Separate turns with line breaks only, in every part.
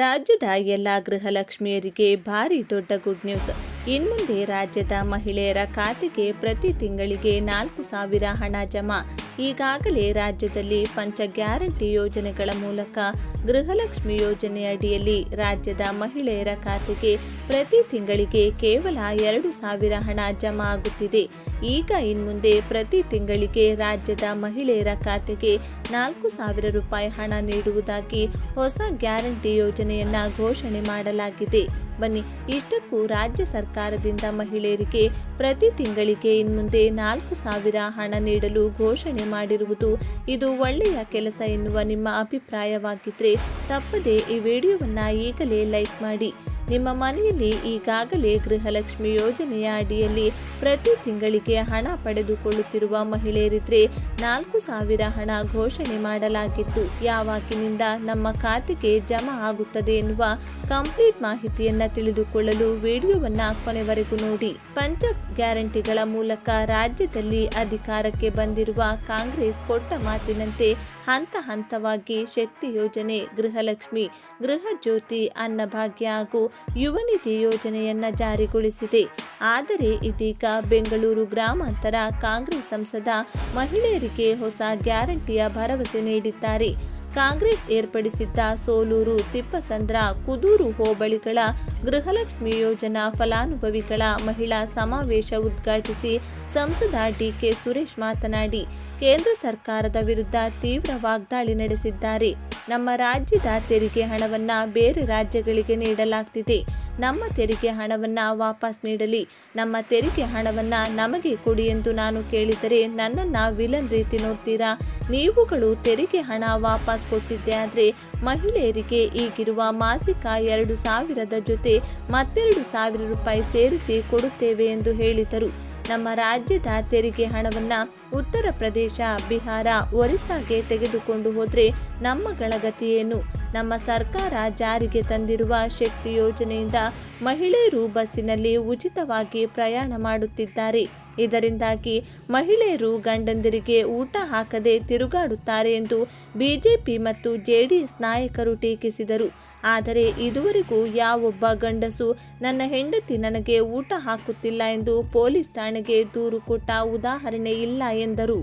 ರಾಜ್ಯದ ಎಲ್ಲ ಗೃಹಲಕ್ಷ್ಮಿಯರಿಗೆ ಭಾರಿ ದೊಡ್ಡ ಗುಡ್ ನ್ಯೂಸ್ ಇನ್ಮುಂದೆ ರಾಜ್ಯದ ಮಹಿಳೆಯರ ಖಾತೆಗೆ ಪ್ರತಿ ತಿಂಗಳಿಗೆ ನಾಲ್ಕು ಸಾವಿರ ಹಣ ಜಮಾ. ಈಗಾಗಲೇ ರಾಜ್ಯದಲ್ಲಿ ಪಂಚ ಗ್ಯಾರಂಟಿ ಯೋಜನೆಗಳ ಮೂಲಕ ಗೃಹಲಕ್ಷ್ಮಿ ಯೋಜನೆ ಅಡಿಯಲ್ಲಿ ರಾಜ್ಯದ ಮಹಿಳೆಯರ ಖಾತೆಗೆ ಪ್ರತಿ ತಿಂಗಳಿಗೆ ಕೇವಲ ಎರಡು ಸಾವಿರ ಹಣ ಜಮಾ ಆಗುತ್ತಿದೆ. ಈಗ ಇನ್ಮುಂದೆ ಪ್ರತಿ ತಿಂಗಳಿಗೆ ರಾಜ್ಯದ ಮಹಿಳೆಯರ ಖಾತೆಗೆ ನಾಲ್ಕು ಸಾವಿರ ರೂಪಾಯಿ ಹಣ ನೀಡುವುದಾಗಿ ಹೊಸ ಗ್ಯಾರಂಟಿ ಯೋಜನೆಯನ್ನ ಘೋಷಣೆ ಮಾಡಲಾಗಿದೆ. ಬನ್ನಿ, ಇಷ್ಟಕ್ಕೂ ರಾಜ್ಯ ಸರ್ಕಾರದಿಂದ ಮಹಿಳೆಯರಿಗೆ ಪ್ರತಿ ತಿಂಗಳಿಗೆ ಇನ್ಮುಂದೆ ನಾಲ್ಕು ಸಾವಿರ ಹಣ ನೀಡಲು ಘೋಷಣೆ ಮಾಡಿರುವುದು. ಇದು ಒಳ್ಳೆಯ ಕೆಲಸ ಎನ್ನುವ ನಿಮ್ಮ ಅಭಿಪ್ರಾಯವಾಗಿದ್ದರೆ ತಪ್ಪದೇ ಈ ವಿಡಿಯೋವನ್ನು ಈಗಲೇ ಲೈಕ್ ಮಾಡಿ. ನಿಮ್ಮ ಮನೆಯಲ್ಲಿ ಈಗಾಗಲೇ ಗೃಹಲಕ್ಷ್ಮಿ ಯೋಜನೆಯ ಅಡಿಯಲ್ಲಿ ಪ್ರತಿ ತಿಂಗಳಿಗೆ ಹಣ ಪಡೆದುಕೊಳ್ಳುತ್ತಿರುವ ಮಹಿಳೆಯರಿದ್ರೆ ನಾಲ್ಕು ಸಾವಿರ ಹಣ ಘೋಷಣೆ ಮಾಡಲಾಗಿತ್ತು. ಯಾವಾಗಿನಿಂದ ನಮ್ಮ ಖಾತೆಗೆ ಜಮಾ ಆಗುತ್ತದೆ ಎನ್ನುವ ಕಂಪ್ಲೀಟ್ ಮಾಹಿತಿಯನ್ನ ತಿಳಿದುಕೊಳ್ಳಲು ವಿಡಿಯೋವನ್ನ ಕೊನೆವರೆಗೂ ನೋಡಿ. ಪಂಚ ಗ್ಯಾರಂಟಿಗಳ ಮೂಲಕ ರಾಜ್ಯದಲ್ಲಿ ಅಧಿಕಾರಕ್ಕೆ ಬಂದಿರುವ ಕಾಂಗ್ರೆಸ್ ಕೊಟ್ಟ ಮಾತಿನಂತೆ ಹಂತ ಹಂತವಾಗಿ ಶಕ್ತಿ ಯೋಜನೆ ಗೃಹಲಕ್ಷ್ಮಿ ಗೃಹ ಜ್ಯೋತಿ ಅನ್ನಭಾಗ್ಯ ಹಾಗೂ ಯುವ ನಿಧಿ ಯೋಜನೆಯನ್ನ ಜಾರಿಗೊಳಿಸಿದೆ. ಆದರೆ ಇದೀಗ ಬೆಂಗಳೂರು ಗ್ರಾಮಾಂತರ ಕಾಂಗ್ರೆಸ್ ಸಂಸದ ಮಹಿಳೆಯರಿಗೆ ಹೊಸ ಗ್ಯಾರಂಟಿಯ ಭರವಸೆ ನೀಡಿದ್ದಾರೆ. ಕಾಂಗ್ರೆಸ್ ಏರ್ಪಡಿಸಿದ್ದ ಸೋಲೂರು, ತಿಪ್ಪಸಂದ್ರ, ಕುದೂರು ಹೋಬಳಿಗಳ ಗೃಹಲಕ್ಷ್ಮಿ ಯೋಜನಾ ಫಲಾನುಭವಿಗಳ ಮಹಿಳಾ ಸಮಾವೇಶ ಉದ್ಘಾಟಿಸಿ ಸಂಸದ ಡಿಕೆ ಸುರೇಶ್ ಮಾತನಾಡಿ, ಕೇಂದ್ರ ಸರ್ಕಾರದ ವಿರುದ್ಧ ತೀವ್ರ ವಾಗ್ದಾಳಿ ನಡೆಸಿದ್ದಾರೆ. ನಮ್ಮ ರಾಜ್ಯದ ತೆರಿಗೆ ಹಣವನ್ನು ಬೇರೆ ರಾಜ್ಯಗಳಿಗೆ ನೀಡಲಾಗ್ತಿದೆ. ನಮ್ಮ ತೆರಿಗೆ ಹಣವನ್ನು ವಾಪಸ್ ನೀಡಲಿ. ನಮ್ಮ ತೆರಿಗೆ ಹಣವನ್ನು ನಮಗೆ ಕೊಡಿ ಎಂದು ನಾನು ಕೇಳಿದರೆ ನನ್ನನ್ನು ವಿಲನ್ ರೀತಿ ನೋಡ್ತೀರಾ? ನೀವುಗಳು ತೆರಿಗೆ ಹಣ ವಾಪಸ್ ಕೊಟ್ಟಿದ್ದೆ ಆದರೆ ಮಹಿಳೆಯರಿಗೆ ಈಗಿರುವ ಮಾಸಿಕ ಎರಡು ಸಾವಿರದ ಜೊತೆ ಮತ್ತೆರಡು ಸಾವಿರ ರೂಪಾಯಿ ಸೇರಿಸಿ ಕೊಡುತ್ತೇವೆ ಎಂದು ಹೇಳಿದರು. ನಮ್ಮ ರಾಜ್ಯದ ತೆರಿಗೆ ಹಣವನ್ನ ಉತ್ತರ ಪ್ರದೇಶ ಬಿಹಾರ ಒರಿಸ್ಸಾಗೆ ತೆಗೆದುಕೊಂಡು ಹೋದ್ರೆ ನಮ್ಮ ಗಳಗತಿ ಏನು ನಮ್ಮ ಸರ್ಕಾರ ಜಾರಿಗೆ ತಂದಿರುವ ಶಕ್ತಿ ಯೋಜನೆಯಿಂದ ಮಹಿಳೆಯರು ಬಸ್ಸಿನಲ್ಲಿ ಉಚಿತವಾಗಿ ಪ್ರಯಾಣ ಮಾಡುತ್ತಿದ್ದಾರೆ. ಇದರಿಂದಾಗಿ ಮಹಿಳೆಯರು ಗಂಡಂದಿರಿಗೆ ಊಟ ಹಾಕದೆ ತಿರುಗಾಡುತ್ತಾರೆ ಎಂದು ಬಿಜೆಪಿ ಮತ್ತು ಜೆಡಿಎಸ್ ನಾಯಕರು ಟೀಕಿಸಿದರು. ಆದರೆ ಇದುವರೆಗೂ ಯಾವೊಬ್ಬ ಗಂಡಸು ನನ್ನ ಹೆಂಡತಿ ನನಗೆ ಊಟ ಹಾಕುತ್ತಿಲ್ಲ ಎಂದು ಪೊಲೀಸ್ ಠಾಣೆಗೆ ದೂರು ಕೊಟ್ಟ ಉದಾಹರಣೆ ಇಲ್ಲ ಎಂದರು.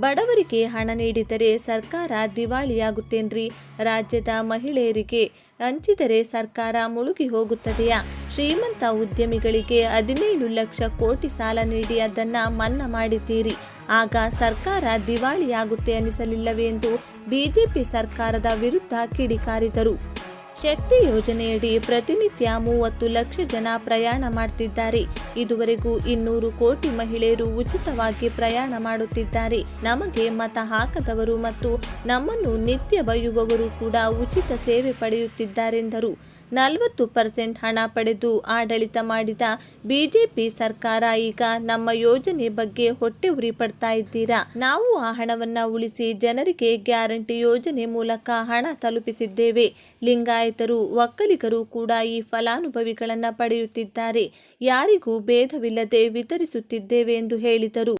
ಬಡವರಿಗೆ ಹಣ ನೀಡಿದರೆ ಸರ್ಕಾರ ದಿವಾಳಿಯಾಗುತ್ತೇನ್ರಿ? ರಾಜ್ಯದ ಮಹಿಳೆಯರಿಗೆ ಹಂಚಿದರೆ ಸರ್ಕಾರ ಮುಳುಗಿ ಹೋಗುತ್ತದೆಯಾ? ಶ್ರೀಮಂತ ಉದ್ಯಮಿಗಳಿಗೆ ಹದಿನೇಳು ಲಕ್ಷ ಕೋಟಿ ಸಾಲ ನೀಡಿ ಅದನ್ನು ಮನ್ನಾ ಮಾಡಿದ್ದೀರಿ. ಆಗ ಸರ್ಕಾರ ದಿವಾಳಿಯಾಗುತ್ತೆ ಅನಿಸಲಿಲ್ಲವೇ ಎಂದು ಬಿಜೆಪಿ ಸರ್ಕಾರದ ವಿರುದ್ಧ ಕಿಡಿಕಾರಿದರು. ಶಕ್ತಿ ಯೋಜನೆಯಡಿ ಪ್ರತಿನಿತ್ಯ ಮೂವತ್ತು ಲಕ್ಷ ಜನ ಪ್ರಯಾಣ ಮಾಡ್ತಿದ್ದಾರೆ. ಇದುವರೆಗೂ ಇನ್ನೂರು ಕೋಟಿ ಮಹಿಳೆಯರು ಉಚಿತವಾಗಿ ಪ್ರಯಾಣ ಮಾಡುತ್ತಿದ್ದಾರೆ. ನಮಗೆ ಮತ ಹಾಕದವರು ಮತ್ತು ನಮ್ಮನ್ನು ನಿತ್ಯ ಬೈಯುವವರು ಕೂಡ ಉಚಿತ ಸೇವೆ ಪಡೆಯುತ್ತಿದ್ದಾರೆಂದರು. ನಲವತ್ತು ಪರ್ಸೆಂಟ್ ಹಣ ಪಡೆದು ಆಡಳಿತ ಮಾಡಿದ ಬಿಜೆಪಿ ಸರ್ಕಾರ ಈಗ ನಮ್ಮ ಯೋಜನೆ ಬಗ್ಗೆ ಹೊಟ್ಟೆ ಉರಿ ಪಡ್ತಾ ಇದ್ದೀರಾ? ನಾವು ಆ ಹಣವನ್ನ ಉಳಿಸಿ ಜನರಿಗೆ ಗ್ಯಾರಂಟಿ ಯೋಜನೆ ಮೂಲಕ ಹಣ ತಲುಪಿಸಿದ್ದೇವೆ. ಲಿಂಗಾಯತರು, ಒಕ್ಕಲಿಗರು ಕೂಡ ಈ ಫಲಾನುಭವಿಗಳನ್ನು ಪಡೆಯುತ್ತಿದ್ದಾರೆ. ಯಾರಿಗೂ ಭೇದವಿಲ್ಲದೆ ವಿತರಿಸುತ್ತಿದ್ದೇವೆ ಎಂದು ಹೇಳಿದರು.